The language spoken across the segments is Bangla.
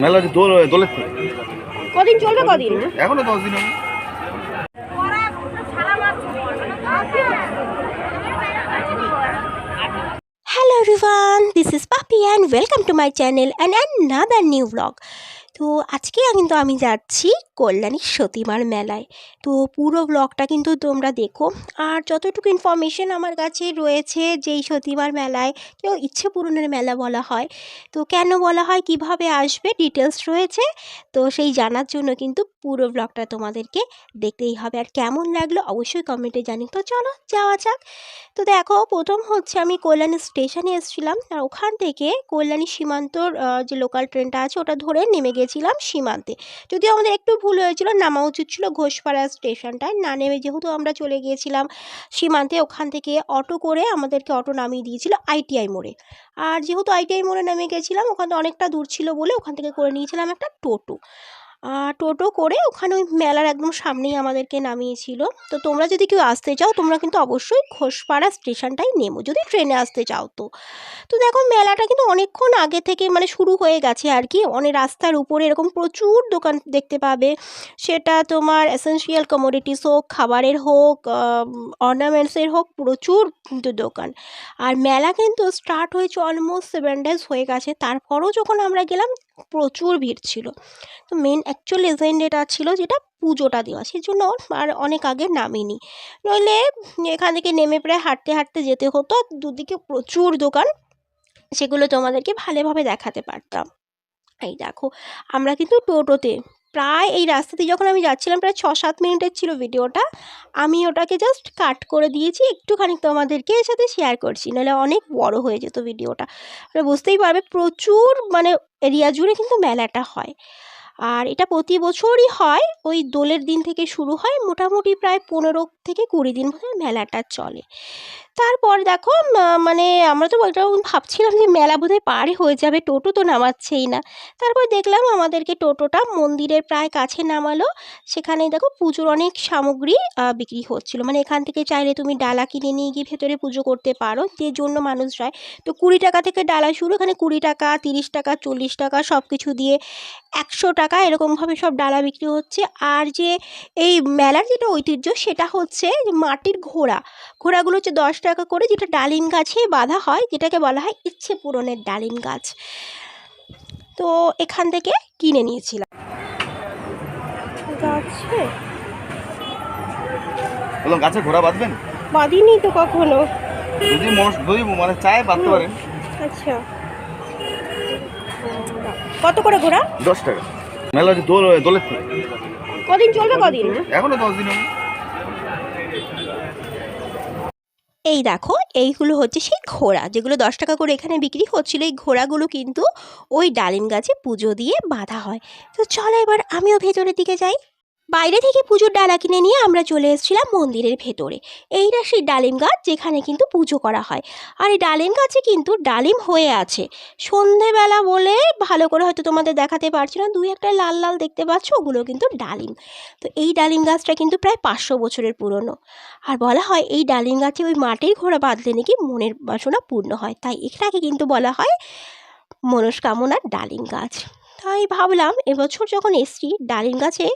মেলা দোল দোলের থেকে কদিন চলবে কদিন? এখনও দশ দিন হবে। Hello everyone this is Papi and welcome to my channel and another new blog তো আজকে কিন্তু আমি যাচ্ছি কল্যাণী সতীমার মেলায়। তো পুরো ব্লগটা কিন্তু তোমরা দেখো। আর যতটুকু ইনফরমেশন আমার কাছে রয়েছে যেই সতীমার মেলায়, কেউ ইচ্ছে পূরণের মেলা বলা হয়, তো কেন বলা হয়, কীভাবে আসবে ডিটেলস রয়েছে। তো সেই জানার জন্য কিন্তু পুরো ব্লগটা তোমাদেরকে দেখতেই হবে। আর কেমন লাগল, অবশ্যই কমেন্টে জানি তো চলো, যাওয়া যাক। তো দেখো, প্রথম হচ্ছে আমি কল্যাণী স্টেশনে এসেছিলাম। আর ওখান থেকে কল্যাণী সীমান্তর যে লোকাল ট্রেনটা আছে, ওটা ধরে নেমে গেছিলাম সীমান্তে। যদিও আমাদের একটু ভুল হয়েছিল, নামা উচিত ছিল ঘোষপাড়া স্টেশনটায়। না নেমে যেহেতু আমরা চলে গিয়েছিলাম, সীমান্তে ওখান থেকে অটো করে আমাদেরকে অটো নামিয়ে দিয়েছিল আইটিআই মোড়ে। আর যেহেতু আইটিআই মোড়ে নেমে গেছিলাম থেকে অনেকটা দূর ছিল বলে ওখান থেকে করে নিয়েছিলাম একটা টোটো। টোটো করে ওখানে ওই মেলার একদম সামনেই আমাদেরকে নামিয়েছিল। তো তোমরা যদি কেউ আসতে চাও, তোমরা কিন্তু অবশ্যই ঘোষপাড়া স্টেশনটাই নেমো, যদি ট্রেনে আসতে চাও তো। তো দেখো, মেলাটা কিন্তু অনেকক্ষণ আগে থেকে মানে শুরু হয়ে গেছে আর কি। অনেক রাস্তার উপরে এরকম প্রচুর দোকান দেখতে পাবে। সেটা তোমার এসেন্সিয়াল কমোডিটিস হোক, খাবারের হোক অর্নামেন্টসের হোক, প্রচুর কিন্তু দোকান। আর মেলা কিন্তু স্টার্ট হয়েছে অলমোস্ট সেভেন ডেজ হয়ে গেছে। তারপরও যখন আমরা গেলাম প্রচুর ভিড় ছিল। তো মেন অ্যাকচুয়াল এটা ছিল যেটা পুজোটা দেওয়া। সেই জন্য আর অনেক আগে নামিনি। নইলে এখান থেকে নেমে প্রায় হাঁটতে হাঁটতে যেতে হতো। দুদিকে প্রচুর দোকান। সেগুলো তোমাদেরকে ভালোভাবে দেখাতে পারতাম। এই দেখো, আমরা কিন্তু টোটোতে প্রায় এই রাস্তাতে যখন আমি যাচ্ছিলাম, প্রায় ছ সাত মিনিটের ছিল ভিডিওটা, আমি ওটাকে জাস্ট কাট করে দিয়েছি, একটুখানি তোমাদেরকে এর সাথে শেয়ার করছি, নাহলে অনেক বড় হয়ে যেত ভিডিওটা। বুঝতেই পারবে, প্রচুর মানে এরিয়া জুড়ে কিন্তু মেলাটা হয়। আর এটা প্রতি বছরই হয়, ওই দোলের দিন থেকে শুরু হয়, মোটামুটি প্রায় পনেরো থেকে কুড়ি দিন বোধহয় মেলাটা চলে। তারপর দেখো মানে আমরা তো ওইটা ভাবছিলাম যে মেলা বোধহয় পারই হয়ে যাবে, টোটো তো নামাচ্ছেই না। তারপর দেখলাম আমাদেরকে টোটোটা মন্দিরের প্রায় কাছে নামালো। সেখানে দেখো পুজোর অনেক সামগ্রী বিক্রি হচ্ছিল। মানে এখান থেকে চাইলে তুমি ডালা কিনে নিয়ে গিয়ে ভেতরে পুজো করতে পারো, যে জন্য মানুষ যায়। তো কুড়ি টাকা থেকে ডালা শুরু, এখানে কুড়ি টাকা, তিরিশ টাকা, চল্লিশ টাকা সব কিছু দিয়ে একশো টাকা এরকমভাবে সব ডালা বিক্রি হচ্ছে। আর যে এই মেলার যেটা ঐতিহ্য, সেটা হচ্ছে মাটির ঘোড়া। ঘোড়াগুলো হচ্ছে দশ টাকা করে যেটা ডালিম গাছে বাঁধা হয় যেটাকে বলা হয় ইচ্ছে পূরণের ডালিম গাছ। তো এখান থেকে কিনে নিয়েছিলাম। যাচ্ছে বললাম গাছে ঘোড়া বাঁধবেন? বাঁধিনি তো কখনো। যদি যদি মানে চায় বাঁধতে পারেন। আচ্ছা। কত করে ঘোড়া? দশ টাকা। মেলা দোল দোলের কদিন চলবে? কদিন? এখনও দশ দিন হবে এই দেখো, এইগুলো হচ্ছে সেই ঘোড়া। যেগুলো দশ টাকা করে এখানে বিক্রি হচ্ছিল, এই ঘোড়াগুলো কিন্তু ওই ডালিম গাছে পুজো দিয়ে বাঁধা হয়। তো চলো এবার আমিও ভেতরের দিকে যাই। বাইরে থেকে পুজোর ডালা কিনে নিয়ে আমরা চলে এসেছিলাম মন্দিরের ভেতরে। এইটা সেই ডালিম গাছ যেখানে কিন্তু পুজো করা হয়। আর এই ডালিম গাছে কিন্তু ডালিম হয়ে আছে। সন্ধেবেলা বলে ভালো করে হয়তো তোমাদের দেখাতে পারছি না, দুই একটা লাল লাল দেখতে পাচ্ছ, ওগুলো কিন্তু ডালিম। তো এই ডালিম গাছটা কিন্তু প্রায় পাঁচশো বছরের পুরনো। আর বলা হয় এই ডালিম গাছে ওই মাটির ঘোড়া বাঁধলে নাকি মনের বাসনা পূর্ণ হয়। তাই এটাকে কিন্তু বলা হয় মনস্কামনার ডালিম গাছ। তাই ভাবলাম এবছর যখন এসছি ডালিম গাছে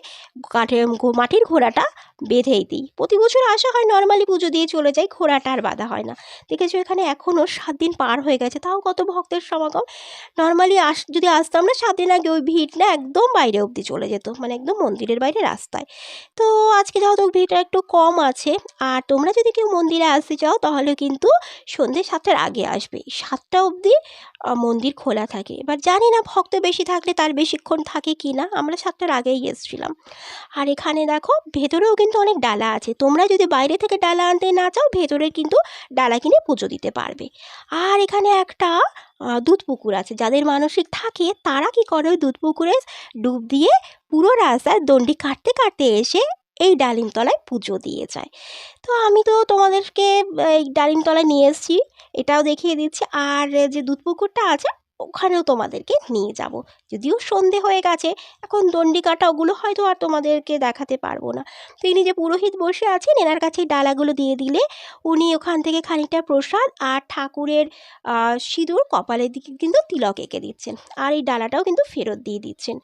কাঠের মাটির ঘোড়াটা বেঁধেই দিই। প্রতি বছর আসা হয় নর্মালি পুজো দিয়ে চলে যাই, ঘোড়াটা আর বাঁধা হয় না। দেখেছ এখানে এখনও সাত দিন পার হয়ে গেছে, তাও কত ভক্তের সমাগম। নর্মালি আস, যদি আসতাম না, সাত দিন আগে ওই ভিড় না একদম বাইরে অবধি চলে যেত মানে একদম মন্দিরের বাইরে রাস্তায়। তো আজকে যেহেতু ভিড়টা একটু কম আছে, আর তোমরা যদি কেউ মন্দিরে আসতে চাও, তাহলে কিন্তু সন্ধ্যে সাতটার আগে আসবে। সাতটা অবধি মন্দির খোলা থাকে। এবার জানি না ভক্ত বেশি থাকলে তার বেশিক্ষণ থাকে কি না আমরা সাতটার আগেই এসেছিলাম আর এখানে দেখো, ভেতরেও কিন্তু অনেক ডালা আছে। তোমরা যদি বাইরে থেকে ডালা আনতে না চাও, ভেতরে কিন্তু ডালা কিনে পুজো দিতে পারবে। আর এখানে একটা দুধ পুকুর আছে। যাদের মানসিক থাকে, তারা কি করে ওই দুধ পুকুরে ডুব দিয়ে পুরো রাস্তায় দণ্ডি কাটতে কাটতে এসে এই ডালিমতলায় পুজো দিয়ে যায়। তো আমি তো তোমাদেরকে এই ডালিমতলায় নিয়ে এসেছি, এটাও দেখিয়ে দিচ্ছি। আর যে দুধ পুকুরটা আছে, ওখানেও তোমাদেরকে নিয়ে যাব। যদিও সন্ধে হয়ে গেছে, এখন দণ্ডি কাটা ওগুলো হয়তো আর তোমাদেরকে দেখাতে পারব না। তো ইনি যে পুরোহিত বসে আছেন, এনার কাছে ডালাগুলো দিয়ে দিলে উনি ওখান থেকে খানিকটা প্রসাদ আর ঠাকুরের সিঁদুর কপালের দিকে কিন্তু তিলক এঁকে দিচ্ছেন। আর এই ডালাটাও কিন্তু ফেরত দিয়ে দিচ্ছেন।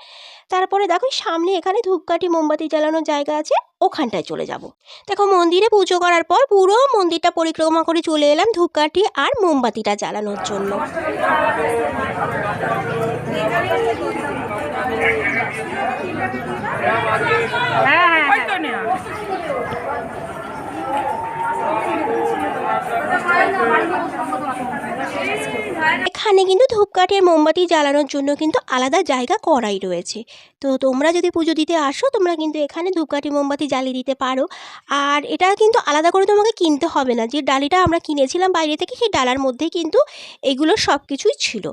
তারপরে দেখো সামনে এখানে ধূপকাঠি, মোমবাতি জ্বালানোর জায়গা আছে, ওখানটায় চলে যাব। দেখো, মন্দিরে পুজো করার পর পুরো মন্দিরটা পরিক্রমা করে চলে এলাম ধূপকাঠি আর মোমবাতিটা জ্বালানোর জন্য। এখানে কিন্তু ধূপকাঠি আর মোমবাতি জ্বালানোর জন্য কিন্তু আলাদা জায়গা করাই রয়েছে। তো তোমরা যদি পুজো দিতে আসো, তোমরা কিন্তু এখানে ধূপকাঠি, মোমবাতি জ্বালিয়ে দিতে পারো। আর এটা কিন্তু আলাদা করে তোমাকে কিনতে হবে না। যে ডালিটা আমরা কিনেছিলাম বাইরে থেকে, সেই ডালার মধ্যেই কিন্তু এগুলো সব কিছুই ছিল।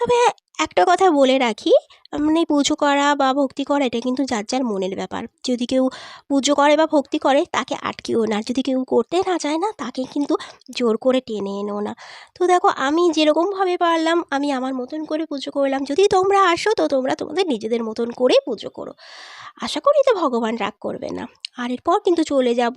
তবে একটা কথা বলে রাখি মানে পুজো করা বা ভক্তি করা এটা কিন্তু যার যার মনের ব্যাপার। যদি কেউ পুজো করে বা ভক্তি করে, তাকে আটকেও না। যদি কেউ করতে না চায় না, তাকে কিন্তু জোর করে টেনে এনেও না। তো দেখো, আমি যেরকমভাবে পারলাম, আমি আমার মতন করে পুজো করলাম। যদি তোমরা আসো, তো তোমরা তোমাদের নিজেদের মতন করে পুজো করো। আশা করি তো ভগবান রাগ করবে না। আর এরপর কিন্তু চলে যাব।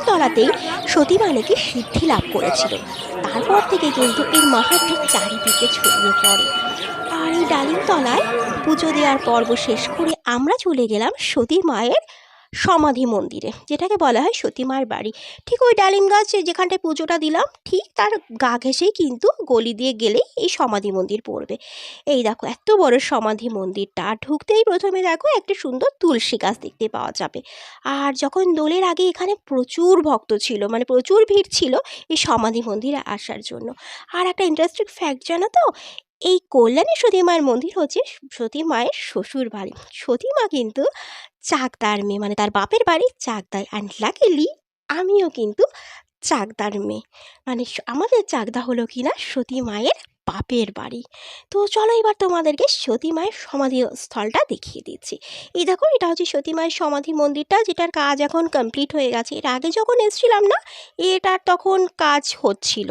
তলাতেই সতীমা নাকি সিদ্ধি লাভ করেছিল। তারপর থেকে কিন্তু এর মাহাত্ম চারিদিকে ছড়িয়ে পড়ে। আর এই ডালিম তলায় পুজো দেওয়ার পর্ব শেষ করে আমরা চলে গেলাম সতী মায়ের সমাধি মন্দিরে, যেটাকে বলা হয় সতীমার বাড়ি। ঠিক ওই ডালিম গাছ যেখানটায় পুজোটা দিলাম, ঠিক তার গা ঘেঁষেই কিন্তু গলি দিয়ে গেলেই এই সমাধি মন্দির পড়বে। এই দেখো, এত বড় সমাধি মন্দিরটা। ঢুকতেই প্রথমে দেখো একটা সুন্দর তুলসী গাছ দেখতে পাওয়া যাবে। আর যখন দোলের আগে এখানে প্রচুর ভক্ত ছিল মানে প্রচুর ভিড় ছিল এই সমাধি মন্দিরে আসার জন্য। আর একটা ইন্টারেস্টিং ফ্যাক্ট জানো তো? এই কল্যাণী সতী মায়ের মন্দির হচ্ছে সতী মায়ের শ্বশুর বাড়ি সতী মা কিন্তু চাকদার মেয়ে মানে তার বাপের বাড়ি চাকদায়। অ্যান্ড লাকিলি আমিও কিন্তু চাকদার মেয়ে। মানে আমাদের চাকদা হলো কিনা সতী মায়ের বাপের বাড়ি। তো চলো এবার তোমাদেরকে সতী মায়ের সমাধি স্থলটা দেখিয়ে দিচ্ছি। এই দেখো, এটা হচ্ছে সতী মায়ের সমাধি মন্দিরটা, যেটার কাজ এখন কমপ্লিট হয়ে গেছে। এর আগে যখন এসেছিলাম না, এটার তখন কাজ হচ্ছিল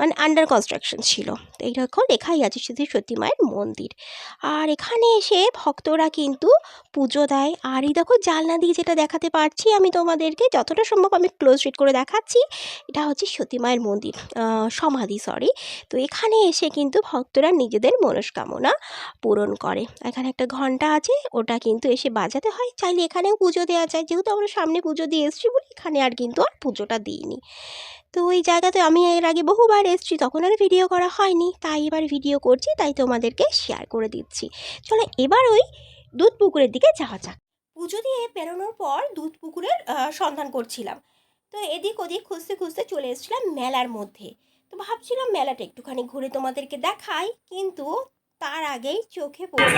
মানে আন্ডার কনস্ট্রাকশন ছিল। তো এই দেখো, লেখাই আছে শুধু সতী মায়ের মন্দির। আর এখানে এসে ভক্তরা কিন্তু পুজো দেয়। আর এই দেখো জানলা দিয়ে যেটা দেখাতে পারছি, আমি তোমাদেরকে যতটা সম্ভব আমি ক্লোজ রিড করে দেখাচ্ছি। এটা হচ্ছে সতী মায়ের মন্দির সমাধি সরি তো এখানে এসে কিন্তু ভক্তরা নিজেদের মনস্কামনা পূরণ করে। এখানে একটা ঘণ্টা আছে, ওটা কিন্তু এসে বাজাতে হয়। চাইলে এখানেও পুজো দেওয়া যায়। যেহেতু আমরা সামনে পুজো দিয়ে এসেছি বলে এখানে আর কিন্তু আর পুজোটা দিইনি। তো ওই জায়গাতে আমি এর আগে বহুবার এসেছি, তখন আর ভিডিও করা হয়নি। তাই এবার ভিডিও করছি, তাই তোমাদেরকে শেয়ার করে দিচ্ছি। চলো এবার ওই দুধ পুকুরের দিকে যাওয়া যাক। পুজো দিয়ে পেরোনোর পর দুধ পুকুরের সন্ধান করছিলাম। তো এদিক ওদিক খুঁজতে খুঁজতে চলে এসেছিলাম মেলার মধ্যে। তো ভাবছিলাম মেলাটা একটুখানি ঘুরে তোমাদেরকে দেখাই কিন্তু তার আগেই চোখে পড়ল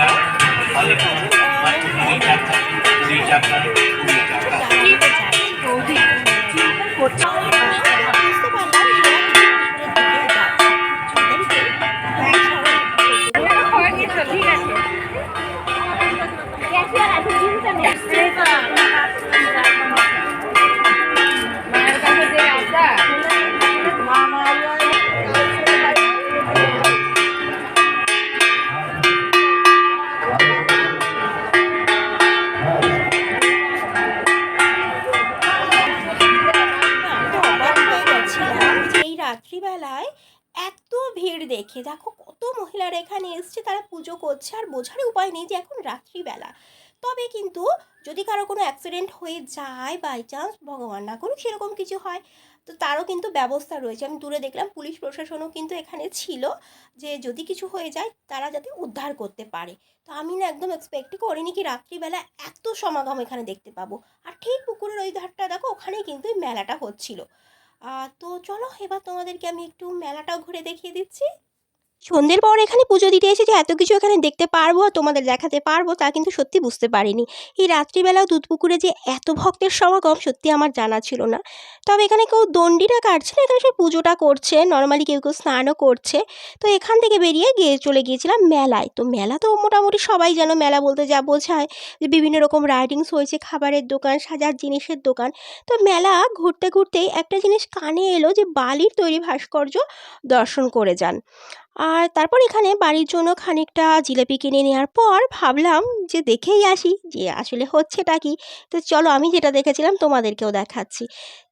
এসছে তারা পুজো করছে আর বোঝার উপায় নেই যে এখন রাত্রিবেলা। তবে কিন্তু যদি কারও কোনো অ্যাক্সিডেন্ট হয়ে যায় বাই চান্স ভগবান না করুক সেরকম কিছু হয়। তো তারও কিন্তু ব্যবস্থা রয়েছে। আমি দূরে দেখলাম পুলিশ প্রশাসনও কিন্তু এখানে ছিল যে যদি কিছু হয়ে যায়, তারা যাতে উদ্ধার করতে পারে। তো আমি না একদম এক্সপেক্টই করিনি কি রাত্রিবেলা এত সমাগম এখানে দেখতে পাবো। আর ঠিক পুকুরের ওই ধারটা দেখো, ওখানেই কিন্তু মেলাটা হচ্ছিল। তো চলো এবার তোমাদেরকে আমি একটু মেলাটাও ঘুরে দেখিয়ে দিচ্ছি। সন্ধ্যের পর এখানে পুজো দিতে এসে যে এত কিছু এখানে দেখতে পারব আর তোমাদের দেখাতে পারব তা কিন্তু সত্যি বুঝতে পারিনি। এই রাত্রিবেলাও দুধপুকুরে যে এত ভক্তের সমাগম সত্যি আমার জানা ছিল না। তবে এখানে কেউ দণ্ডিটা কাটছে না, এখানে সে পুজোটা করছে নর্মালি কেউ কেউ স্নানও করছে। তো এখান থেকে বেরিয়ে গিয়ে চলে গিয়েছিলাম মেলায়। তো মেলা তো মোটামুটি সবাই যেন মেলা বলতে যা বোঝায় যে বিভিন্ন রকম রাইডিংস হয়েছে, খাবারের দোকান, সাজার জিনিসের দোকান। তো মেলা ঘুরতে ঘুরতেই একটা জিনিস কানে এলো যে বালির তৈরি ভাস্কর্য দর্শন করে যান। আর তারপর এখানে বাড়ির জন্য খানিকটা জিলেপি কিনে নেওয়ার পর ভাবলাম যে দেখেই আসি যে আসলে হচ্ছেটা কি। তো চলো আমি যেটা দেখেছিলাম তোমাদেরকেও দেখাচ্ছি।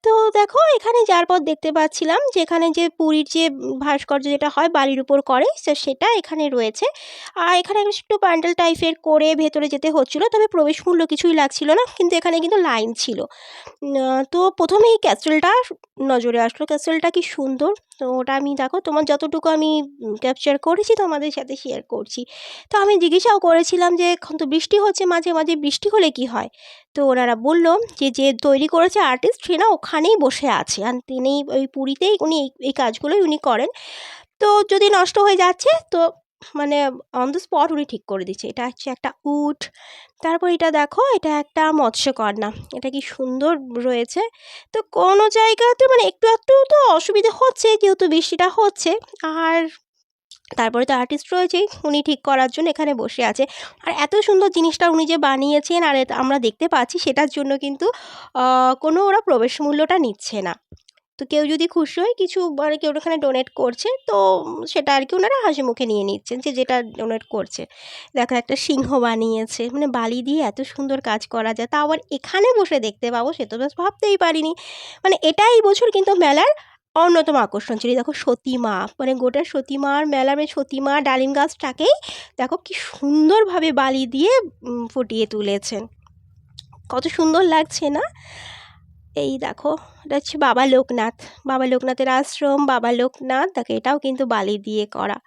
তো দেখো, এখানে যার পর দেখতে পাচ্ছিলাম যে এখানে যে পুরীর যে ভাস্কর্য যেটা হয় বালির উপর করে তো সেটা এখানে রয়েছে। আর এখানে একটু প্যান্ডেল টাইপের করে ভেতরে যেতে হচ্ছিল, তবে প্রবেশ মূল্য কিছুই লাগছিল না, কিন্তু এখানে কিন্তু লাইন ছিল। তো প্রথমে এই ক্যাসেলটা নজরে আসলো। ক্যাসেলটা কি সুন্দর, তো ওটা আমি দেখো, তোমার যতটুকু আমি ক্যাপচার করেছি, তোমাদের সাথে শেয়ার করছি। তো আমি জিজ্ঞাসাও করেছিলাম যে, এখন তো বৃষ্টি হচ্ছে, মাঝে মাঝে বৃষ্টি হলে কি হয়? তো ওনারা বলল যে যে তৈরি করেছে আর্টিস্ট সে না ওখানেই বসে আছে। আর তিনি ওই পুরীতেই উনি এই- কাজগুলোই উনি করেন। তো যদি নষ্ট হয়ে যাচ্ছে, তো মানে অন দ্য স্পট উনি ঠিক করে দিচ্ছে। এটা হচ্ছে একটা উট। তারপর এটা দেখো, এটা একটা মৎস্যকন্যা। এটা কি সুন্দর রয়েছে। তো কোনো জায়গাতে মানে একটু একটু তো অসুবিধা হচ্ছে, যেহেতু বৃষ্টিটা হচ্ছে। আর তারপরে তো আর্টিস্ট রয়েছেই উনি ঠিক করার জন্য এখানে বসে আছে। আর এত সুন্দর জিনিসটা উনি যে বানিয়েছেন আর আমরা দেখতে পাচ্ছি সেটার জন্য কিন্তু কোনো ওরা প্রবেশ মূল্যটা নিচ্ছে না। তো কেউ যদি খুশি হয় কিছু মানে কেউ ওখানে ডোনেট করছে, তো সেটা আর কি ওনারা হাসি মুখে নিয়ে নিচ্ছেন যে যেটা ডোনেট করছে। দেখো একটা সিংহ বানিয়েছে মানে বালি দিয়ে এত সুন্দর কাজ করা যায়। তা আবার এখানে বসে দেখতে পাবো, সে তো বেশ ভাবতেই পারিনি। মানে এটাই বছর কিন্তু মেলার অন্যতম আকর্ষণ ছিল। দেখো সতীমা মানে গোটা সতীমার মেলা মানে সতীমা ডালিম গাছটাকেই দেখো কি সুন্দরভাবে বালি দিয়ে ফুটিয়ে তুলেছেন। কত সুন্দর লাগছে না? এই দেখো, এটা হচ্ছে বাবা লোকনাথ। বাবা লোকনাথের আশ্রম, বাবা লোকনাথ, দেখো এটাও কিন্তু বালি দিয়ে করা।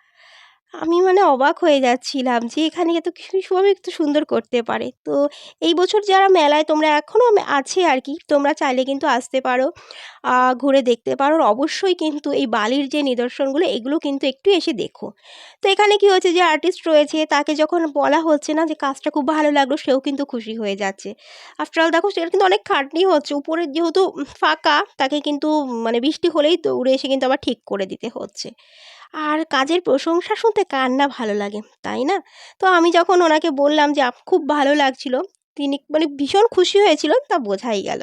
আমি মানে অবাক হয়ে যাচ্ছিলাম যে এখানে এত কীভাবে একটু সুন্দর করতে পারে। তো এই বছর যারা মেলায় তোমরা এখনও আছে আর কি তোমরা চাইলে কিন্তু আসতে পারো। ঘুরে দেখতে পারো। অবশ্যই কিন্তু এই বালির যে নিদর্শনগুলো, এগুলো কিন্তু একটু এসে দেখো। তো এখানে কি হচ্ছে যে আর্টিস্ট রয়েছে, তাকে যখন বলা হচ্ছে না যে কাজটা খুব ভালো লাগল, সেও কিন্তু খুশি হয়ে যাচ্ছে। আফটারঅল দেখো সেটা কিন্তু অনেক খাটনি হচ্ছে। উপরে যেহেতু ফাঁকা, তাকে কিন্তু মানে বৃষ্টি হলেই দৌড়ে এসে কিন্তু আবার ঠিক করে দিতে হচ্ছে। আর কাজের প্রশংসা শুনতে কার না ভালো লাগে, তাই না? তো আমি যখন ওনাকে বললাম যে খুব ভালো লাগছিল। তিনি মানে ভীষণ খুশি হয়েছিল, তা বোঝাই গেল।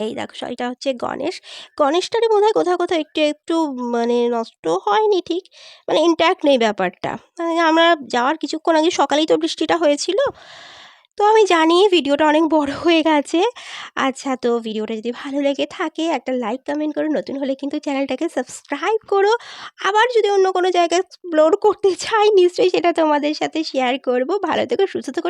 এই দেখো, এটা হচ্ছে গণেশ। গণেশটারই বোধ হয় কোথাও কোথাও একটু একটু মানে নষ্ট হয়নি ঠিক? মানে ইন্ট্যাক্ট নেই ব্যাপারটা। মানে আমরা যাওয়ার কিছুক্ষণ আগে সকালেই তো বৃষ্টিটা হয়েছিল। তো আমি জানি ভিডিওটা অনেক বড় হয়ে গেছে। আচ্ছা তো ভিডিওটা যদি ভালো লেগে থাকে, একটা লাইক কমেন্ট করো। নতুন হলে কিন্তু চ্যানেলটাকে সাবস্ক্রাইব করো। আবার যদি অন্য কোনো জায়গায় এক্সপ্লোর করতে চাই, নিশ্চয়ই সেটা তোমাদের সাথে শেয়ার করব। ভালো থেকো, সুস্থ থেকো